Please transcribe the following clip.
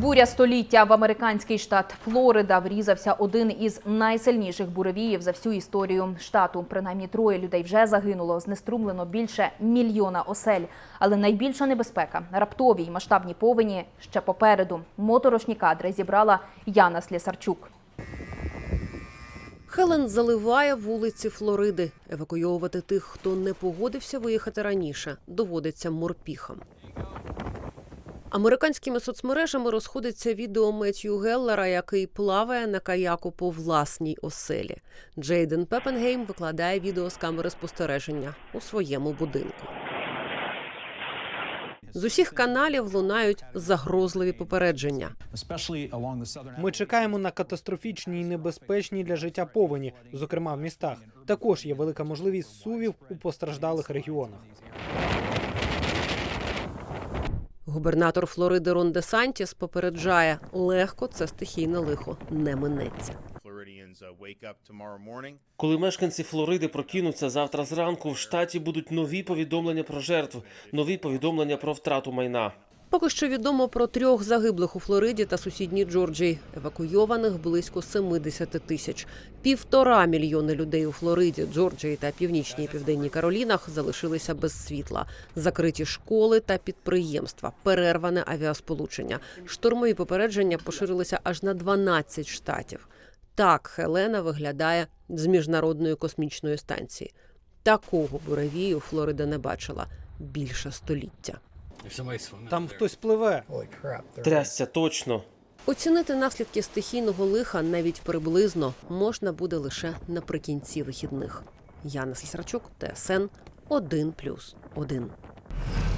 Буря століття в американський штат Флорида врізався один із найсильніших буревіїв за всю історію штату. Принаймні троє людей вже загинуло. Знеструмлено більше мільйона осель. Але найбільша небезпека раптові й масштабні повені ще попереду. Моторошні кадри зібрала Яна Слісарчук. Хелен заливає вулиці Флориди. Евакуйовувати тих, хто не погодився виїхати раніше, доводиться морпіхам. Американськими соцмережами розходиться відео Меттью Геллера, який плаває на каяку по власній оселі. Джейден Пепенгейм викладає відео з камери спостереження у своєму будинку. З усіх каналів лунають загрозливі попередження. Ми чекаємо на катастрофічні і небезпечні для життя повені, зокрема в містах. Також є велика можливість сувів у постраждалих регіонах. Губернатор Флориди Рон Де Сантіс попереджає, легко це стихійне лихо не минеться. Morning. Коли мешканці Флориди прокинуться завтра зранку, в штаті будуть нові повідомлення про жертв, нові повідомлення про втрату майна. Поки що відомо про трьох загиблих у Флориді та сусідній Джорджії. Евакуйованих близько 70 тисяч. Півтора мільйони людей у Флориді, Джорджії та північній південній Каролінах залишилися без світла. Закриті школи та підприємства, перерване авіасполучення. Штурмові попередження поширилися аж на 12 штатів. Так Хелена виглядає з міжнародної космічної станції. Такого буревію Флорида не бачила більше століття. Там хтось пливе. Трясся точно. Оцінити наслідки стихійного лиха навіть приблизно можна буде лише наприкінці вихідних. Яна Сісарчук, ТСН 1+,1.